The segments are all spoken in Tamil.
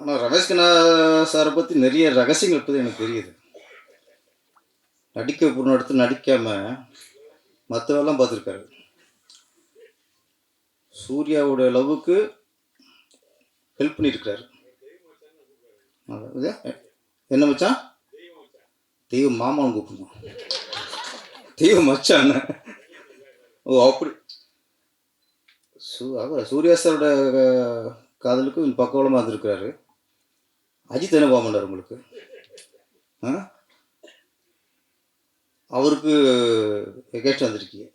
ஆனால் ரமேஷ் கண்ணா சாரை பற்றி நிறைய ரகசியங்கள் பற்றி எனக்கு தெரியுது. நடிக்க போன இடத்துல நடிக்காமல் மற்றவெல்லாம் பார்த்துருக்காரு. சூர்யாவோட லவ்வுக்கு ஹெல்ப் பண்ணியிருக்கிறாரு. என்ன மச்சான்? தெய்வம் மாமான்னு கூப்பிடணும் தெய்வம் மச்சான் ஓ அப்படி. சூ அவர் சூர்யா சாரோட காதலுக்கும் பக்கவளமாக இருந்திருக்கிறாரு. அஜித் என்ன போக மாட்டார் உங்களுக்கு? ஆ? அவருக்கு எகேஸ்ட் வந்திருக்கீங்க.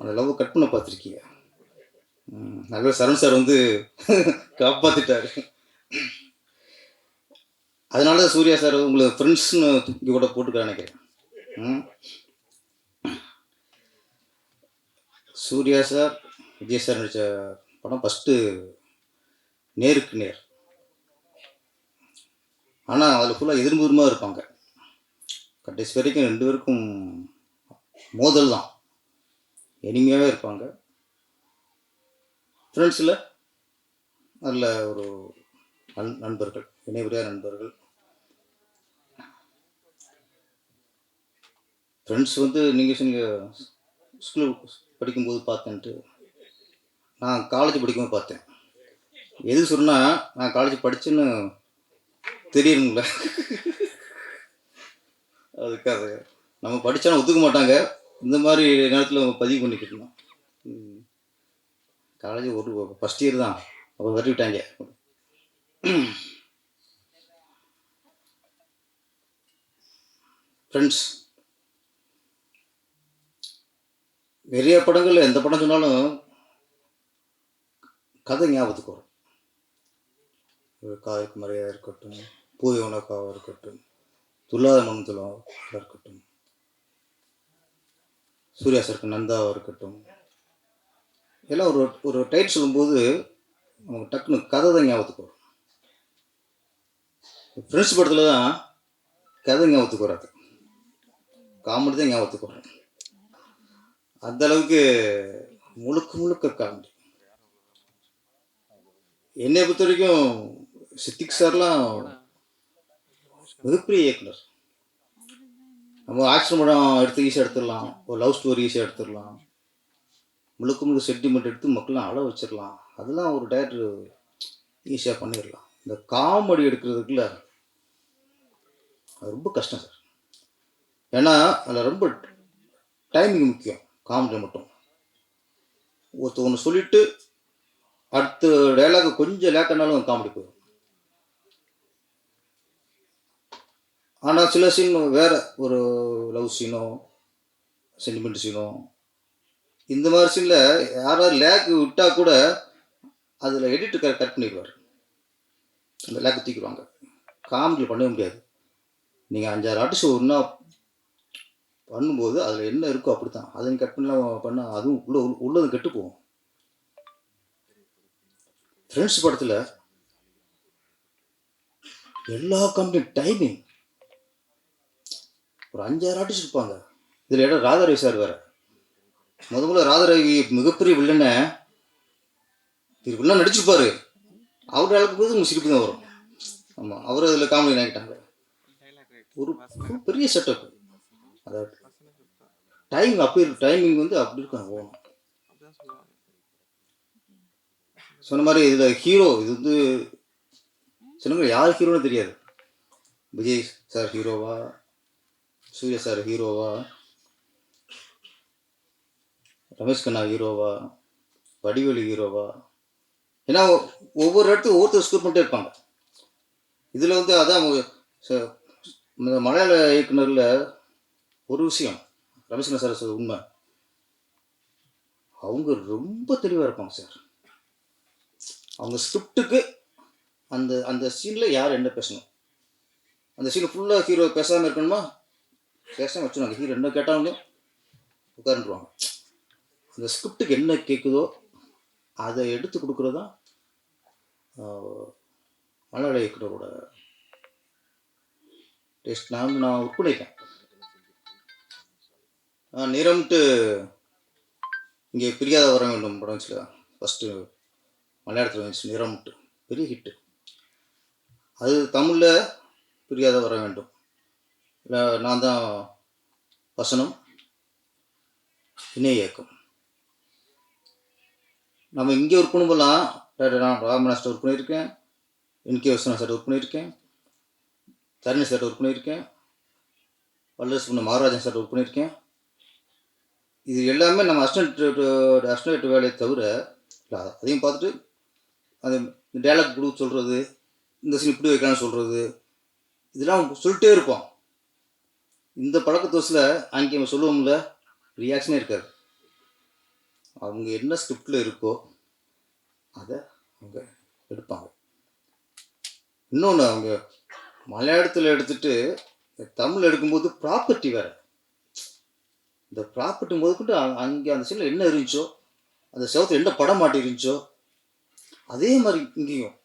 அந்த லவ் கட் பண்ண பார்த்துருக்கீங்க. நல்ல சரண் சார் வந்து காப்பாற்றிட்டாரு அதனால தான் சூர்யா சார் உங்களை ஃப்ரெண்ட்ஸ்னு தூக்கி கூட போட்டுக்க நினைக்கிறேன். ம். சூர்யா சார் விஜய் சார் நடித்த படம் ஃபஸ்ட்டு நேருக்கு நேர். ஆனால் அதில் ஃபுல்லாக எதிர்முதிரமாக இருப்பாங்க. கடைசி வரைக்கும் ரெண்டு பேருக்கும் மோதல் தான். இனிமையாகவே இருப்பாங்க. ஃப்ரெண்ட்ஸில் நல்ல ஒரு நண் நண்பர்கள் இணைவரியா நண்பர்கள். ஃப்ரெண்ட்ஸ் வந்து நீங்கள் சொன்னீங்க ஸ்கூல் படிக்கும்போது பார்த்தேன்ட்டு நான் காலேஜ் படிக்கும்போது பார்த்தேன். எது சொன்னால் நான் காலேஜ் படித்தேன்னு தெரியணுங்கள அதுக்காக. நம்ம படித்தாலும் ஒத்துக்க மாட்டாங்க. இந்த மாதிரி நேரத்தில் பதிவு பண்ணிக்கிட்டோம் காலேஜ் ஒரு ஃபஸ்ட் இயர் தான். அப்போ வரி விட்டாங்க ஃப்ரெண்ட்ஸ் நிறைய படங்கள் எந்த படம் சொன்னாலும் கதை ஞாபகத்துக்கு வரும். ஒரு மரியாதை இருக்கட்டும் பூதி உனக்காக இருக்கட்டும் துல்லாத மனத்துலாம் இருக்கட்டும் சூர்யா சருக்கு நந்தாவாக இருக்கட்டும் எல்லாம் ஒரு ஒரு டைட் சொல்லும்போது நமக்கு டக்குன்னு கதை தான் ஞாபகத்துக்கு வரும். ஃப்ரெண்ட்ஸ் படத்தில் தான் கதை ஞாபகத்துக்கு வராது. காமெடி தான் ஞாபகத்துக்கு வரும். அந்த அளவுக்கு முழுக்க முழுக்க காமெடி என்னை பொறுத்த வரைக்கும் சித்திக் சார்லாம் மிகப்பெரிய இயக்குனர். நம்ம ஆக்ஷன் படம் எடுத்து ஈஸியாக எடுத்துடலாம். ஒரு லவ் ஸ்டோரி ஈஸியாக எடுத்துடலாம். முழுக்க முழுக்க செட்டிமெண்ட் எடுத்து மக்கள்லாம் அழ வச்சிடலாம். அதெல்லாம் ஒரு டேரக்டர் ஈஸியாக பண்ணிடலாம். இந்த காமெடி எடுக்கிறதுக்குள்ள அது ரொம்ப கஷ்டம் சார். ஏன்னா அதில் ரொம்ப டைமிங் முக்கியம். காமெடி மட்டும். ஒருத்தர் ஒன்று சொல்லிட்டு அடுத்த டைலாக் கொஞ்சம் லேட்டானாலும் காமெடி போயிடும். ஆனால் சில சீன் வேறு. ஒரு லவ் சீனோ சென்டிமெண்ட் சீனோ இந்த மாதிரி சீனில் யாராவது லேக் விட்டால் கூட அதில் எடிட் கட் பண்ணிடுவார். அந்த லேக் தூக்கிடுவாங்க. காமெடியில் பண்ணவே முடியாது. நீங்கள் அஞ்சாறு ஆர்டிஸ்ட் ஒன்றா பண்ணும்போது அதில் என்ன இருக்கோ அப்படி தான் அதை கட் பண்ணலாம் பண்ணால் அதுவும் உள்ள உள்ளது கெட்டு போகும். ஃப்ரெண்ட்ஸ் படத்தில் எல்லா கம்பெனி டைமிங் ஒரு அஞ்சாறு ஆர்டிஸ்ட் இருப்பாங்க. இதில் இடம் ராதாரவி சார் வேற. முத முதல்ல ராதாரவி மிகப்பெரிய வில்லனை இது வில்லன் நடிச்சிருப்பாரு. அவர் அளவுக்கு போது உங்களுக்கு சிரிப்பு தான் வரும். ஆமாம் அவர் அதில் காமெடி நினைக்கிட்டாங்க ஒரு பெரிய செட்டப் அதாவது டைம் அப்படி டைமிங் வந்து அப்படி இருக்கும் சொன்ன மாதிரி இதில் ஹீரோ இது வந்து சொன்னாங்க யார் ஹீரோன்னு தெரியாது. விஜய் சார் ஹீரோவா சூர்யா சார் ஹீரோவா? ரமேஷ் கண்ணா ஹீரோவா? வடிவேலு ஹீரோவா? ஏன்னா ஒவ்வொரு இடத்துக்கும் ஒவ்வொருத்தர் ஸ்கூர் பண்ணிட்டே இருப்பாங்க. இதில் வந்து அதான் ச- இந்த மலையாள இயக்குனரில் ஒரு விஷயம். ரமேஷ் கண்ணா சார் உண்மை. அவங்க ரொம்ப தெளிவாக இருப்பாங்க சார். அவங்க ஸ்கிரிப்டுக்கு அந்த அந்த சீனில் யார் என்ன பேசணும்? அந்த சீனில் ஃபுல்லாக ஹீரோ பேசாமல் இருக்கணுமா? பேசாமல் வச்சுருவாங்க ஹீரோ என்ன கேட்டாலும் உட்காந்துருவாங்க அந்த ஸ்கிரிப்டுக்கு என்ன கேட்குதோ அதை எடுத்து கொடுக்குறது தான் மலையாள இயக்குனரோட டேஸ்ட் நான் நான் ஒர்க் பண்ணியிருக்கேன் நிறம்ட்டு இங்கே பிரியாத வர வேண்டும் படம் வச்சுல ஃபஸ்ட்டு மலையாளத்தில் வந்துச்சு நிறம்ட்டு பெரிய ஹிட்டு அது தமிழில் பிரியாத வர வேண்டும். நான் தான் வசனம் இணை இயக்கம் நம்ம இங்கே ஒர்க் பண்ணும்போதெல்லாம் நான் ராமநாஸ்டர் ஒர்க் பண்ணியிருக்கேன். என்கே வசனம் சார் ஒர்க் பண்ணியிருக்கேன். தரணி சார் ஒர்க் பண்ணியிருக்கேன். வல்லரசு பண்ண மகாராஜன் சார் ஒர்க் பண்ணியிருக்கேன். இது எல்லாமே நம்ம அஸ்டன்ட் அஸ்டன்ட் வேலையை தவிர அதையும் பார்த்துட்டு அது டேலாக் கொடுக்க சொல்கிறது இந்த சீன் இப்படி வைக்கலாம்னு சொல்கிறது இதெல்லாம் சொல்லிட்டே இருப்போம். இந்த பழக்கத்தோசில் அங்கே நம்ம சொல்லுவோம்ல ரியாக்ஷனே இருக்காது அவங்க என்ன ஸ்கிரிப்டில் இருக்கோ அதை அவங்க எடுப்பாங்க. இன்னொன்று அவங்க மலையாளத்தில் எடுத்துட்டு தமிழ் எடுக்கும்போது ப்ராப்பர்ட்டி வேறு. இந்த ப்ராப்பர்ட்டி முதற்கொண்டு அங்கே அந்த சீனில் என்ன இருந்துச்சோ அந்த செவத்தில் என்ன படம் மாட்டி இருந்துச்சோ அதே மாதிரி இங்கேயும்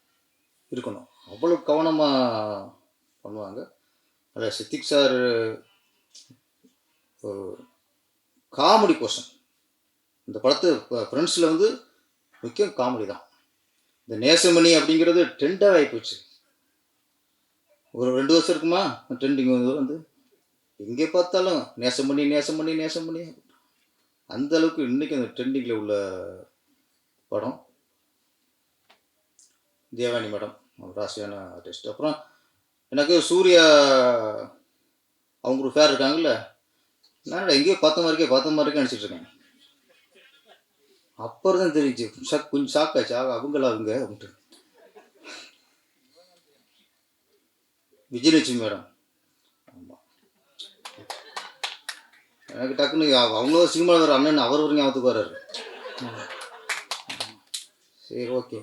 இருக்கணும். அவ்வளோ கவனமாக பண்ணுவாங்க. அதில் சித்திக் சார் காமெடி கொஷன். இந்த படத்து ஃப்ரெண்ட்ஸில் வந்து முக்கியம் காமெடி தான். இந்த நேசமணி அப்படிங்கிறது ட்ரெண்டாக ஆகி போச்சு. ஒரு ரெண்டு வருஷம் இருக்குமா? ட்ரெண்டிங் வந்து வந்து எங்கே பார்த்தாலும் நேசமணி நேசமணி நேசமணி. அந்த அளவுக்கு இன்றைக்கி அந்த ட்ரெண்டிங்கில் உள்ள படம். தேவானி மேடம் ராசியான ஆர்டிஸ்ட் அப்புறம் எனக்கு சூர்யா அவங்க ஒரு ஃபேர் இருக்காங்கல்ல நான் எங்கேயோ பார்த்த இருக்கே பார்த்த மாதிரி இருக்கே நினச்சிட்டு இருக்கேன். அப்புறம் தான் தெரிஞ்சு ஷாக் கொஞ்சம் ஷாக் ஆச்சு ஆக அவங்களா அவங்க? அப்படின்ட்டு. விஜயலட்சுமி மேடம். ஆமாம் எனக்கு டக்குன்னு அவங்க ஒரு சினிமாவில் வர அண்ணன் அவர் ஒரு ஞாபகத்துக்கு வர்றாரு. சரி ஓகே.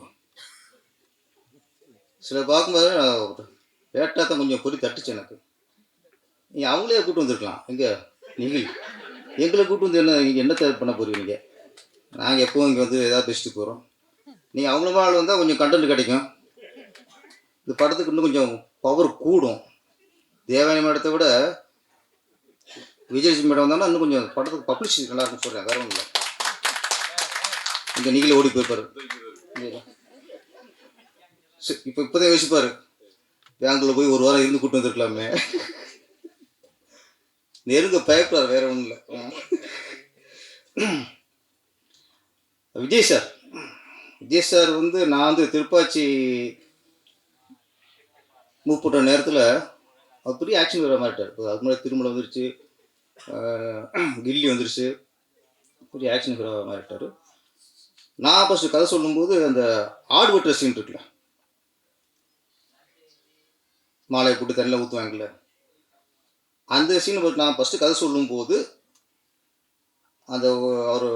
சில பார்க்கும்போது லேட்டாக தான் கொஞ்சம் பொறி தட்டுச்சு எனக்கு. நீ அவங்களே கூப்பிட்டு வந்திருக்கலாம். எங்கே? நீங்கள் எங்களை கூப்பிட்டு வந்து என்ன நீங்கள் என்னத்தை பண்ண போகிறீங்க நாங்கள் எப்போவும் இங்கே வந்து எதாவது பெஸ்ட்டு போகிறோம் நீங்கள் அவங்களும் ஆள் வந்தால் கொஞ்சம் கண்டென்ட் கிடைக்கும். இந்த படத்துக்கு இன்னும் கொஞ்சம் பவர் கூடும். தேவானி மேடத்தை விட விஜயலட்சுமி மேடம் வந்தாலும் இன்னும் கொஞ்சம் படத்துக்கு பப்ளிசிட்டி நல்லா இருக்குன்னு சொல்கிறேன் வேற ஒன்றும் இல்லை. இங்கே நீங்களே ஓடி போய்ப்பார். இப்போ இப்போதான் யோசிப்பார். பேங்க்கில் போய் ஒரு வாரம் இருந்து கூட்டு வந்திருக்கலாமே. நெருங்க பயப்படுறாரு வேற ஒன்றும் இல்லை. விஜய் சார். விஜய் சார் வந்து நான் வந்து திருப்பாச்சி மூவ் நேரத்தில் அவர் பெரிய ஆக்ஷன் வர மாட்டார் இப்போ அதுக்கு முன்னாடி திருமணம் வந்துருச்சு. கில்லி வந்துருச்சு. பெரிய ஆக்ஷன் ஹீரோ மாறிட்டார். நான் ஃபஸ்ட்டு கதை சொல்லும்போது அந்த ஆடு வெட்டுற சீன் இருக்குல்ல. மாலையை போட்டு தண்ணியில் ஊற்றுவாங்கல்ல அந்த சீன் நான் ஃபஸ்ட்டு கதை சொல்லும்போது அந்த அவர்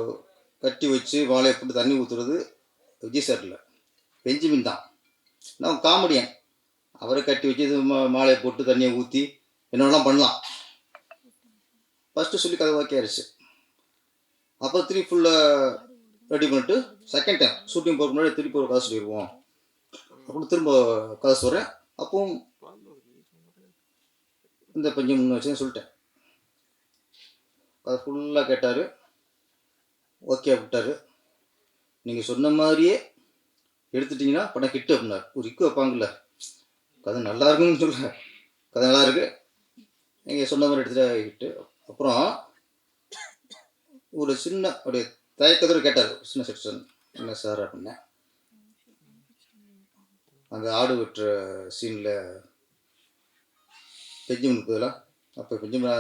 கட்டி வச்சு மாலையை போட்டு தண்ணி ஊற்றுறது விஜய் சார் இல்லை பெஞ்சமின் தான். நான் காமெடியன். அவரை கட்டி வச்சு மா மாலையை போட்டு தண்ணியை ஊற்றி என்னெல்லாம் பண்ணலாம். ஃபஸ்ட்டு சொல்லி கதை ஓகே அப்போ அப்புறம் திருப்பி ஃபுல்லாக ரெடி பண்ணிட்டு செகண்ட் டைம் ஷூட்டிங் போகிற முன்னாடி திருப்பி ஒரு கதை சொல்லிடுவோம். அப்படின்னு திரும்ப கதை சொல்கிறேன் அப்பவும் இந்த பஞ்சு முன்ன வச்சுன்னு சொல்லிட்டேன். அதை ஃபுல்லாக கேட்டார். ஓகே விட்டார். நீங்கள் சொன்ன மாதிரியே எடுத்துட்டிங்கன்னா படம் ஹிட் அப்படின்னார். ஒரு இக்கு வைப்பாங்கல்ல. கதை நல்லா இருக்குன்னு சொல்ல கதை நல்லா இருக்கு. நீங்கள் சொன்ன மாதிரி எடுத்துகிட்டு ஹிட்டு அப்புறம் ஒரு சின்ன ஒரு தயக்கத்தோடு கேட்டார். சின்ன செக்ஷன் என்ன சார் அப்படின்னேன். அந்த ஆடு வெட்டுற சீனில் பெஞ்சமின் முப்பதில் அப்போ பெஞ்சமின்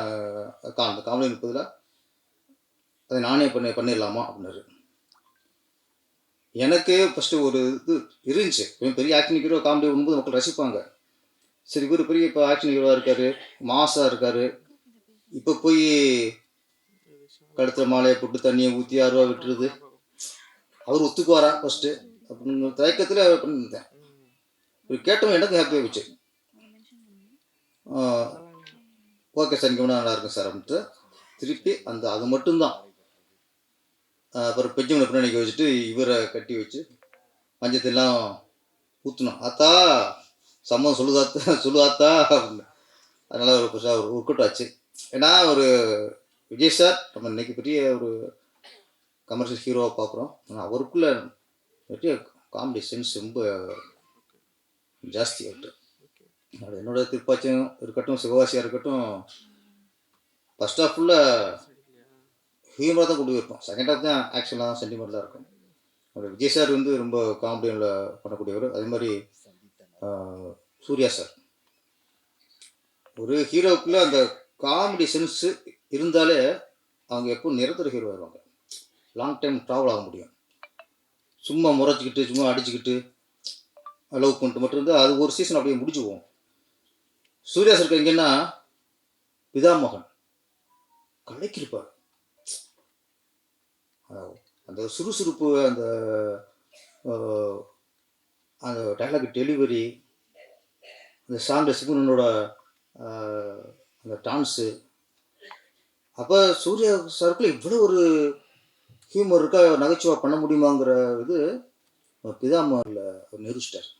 கா அந்த காமெடி முப்பதில் அதை நானே பண்ணி பண்ணிடலாமா அப்படின்னாரு. எனக்கு ஃபஸ்ட்டு ஒரு இது இருந்துச்சு. இவன் பெரிய ஆக்ஷன் ஹீரோ காமெடி பண்ணும்போது மக்கள் ரசிப்பாங்க. சரி இவர் பெரிய இப்போ ஆக்ஷன் ஹீரோவாக இருக்கார் மாசாக இருக்கார். இப்போ போய் கழுத்தில் மாலையை போட்டு தண்ணியை ஊற்றி அருவா விட்டுருது அவர் ஒத்துக்குவாரா ஃபஸ்ட்டு அப்படின்னு தயக்கத்தில் பண்ணியிருந்தேன். இப்படி கேட்டவன் எனக்கு ஹாப்பியாக போச்சு. ஓகே சார் இங்கே நல்லா இருக்கும் சார் அப்படின்ட்டு. திருப்பி அந்த அது மட்டும்தான். அப்புறம் பெஞ்சவனை பின்னாடி வச்சுட்டு இவரை கட்டி வச்சு மஞ்சத்தெல்லாம் ஊற்றணும் ஆத்தா சம்மதம் சொல்லுதாத்தா சொல்லுதாத்தா அப்படின்னு. அதனால் ஒரு புதுசாக ஒரு ஒர்க் ஆச்சு. ஏன்னா ஒரு விஜய் சார் நம்ம இன்னைக்கு பெரிய ஒரு கமர்ஷியல் ஹீரோவாக பார்க்குறோம் ஆனால் அவருக்குள்ளே பெரிய காமெடி சென்ஸ் ரொம்ப ஜாஸ்தி அவர்கிட்ட. என்னோட திருப்பாச்சியம் இருக்கட்டும் சிவகாசியாக இருக்கட்டும் ஃபஸ்ட் ஹாஃப் ஃபுல்லாக ஹியூமராக தான் கொண்டு இருப்போம் செகண்ட் ஹாஃப் தான் ஆக்ஷனாக சென்டிமெண்ட் தான் இருக்கும். அவர் விஜய் சார் வந்து ரொம்ப காமெடியில் பண்ணக்கூடியவர். அதே மாதிரி சூர்யா சார். ஒரு ஹீரோவுக்குள்ள அந்த காமெடி சென்ஸு இருந்தாலே அவங்க எப்போ நிரந்தர ஹீரோ வருவாங்க லாங் டைம் ட்ராவல் ஆக முடியும். சும்மா முறைச்சிக்கிட்டு சும்மா அடிச்சுக்கிட்டு லவ் பண்ணிட்டு மட்டும் இருந்தால் அது ஒரு சீசன் அப்படியே முடிச்சு சூர்யா சார் எங்கன்னா பிதாமகன். கலைக்கிருப்பார் அந்த சுறுசுறுப்பு அந்த அந்த டைலாக் டெலிவரி அந்த சாங் சிவனோட அந்த டான்ஸு அப்போ சூர்யா சாருக்குள்ள இவ்வளோ ஒரு ஹியூமர் இருக்கா நகைச்சுவை பண்ண முடியுமாங்கிற இது பிதாமரில் நிரூபிச்சிட்டார்.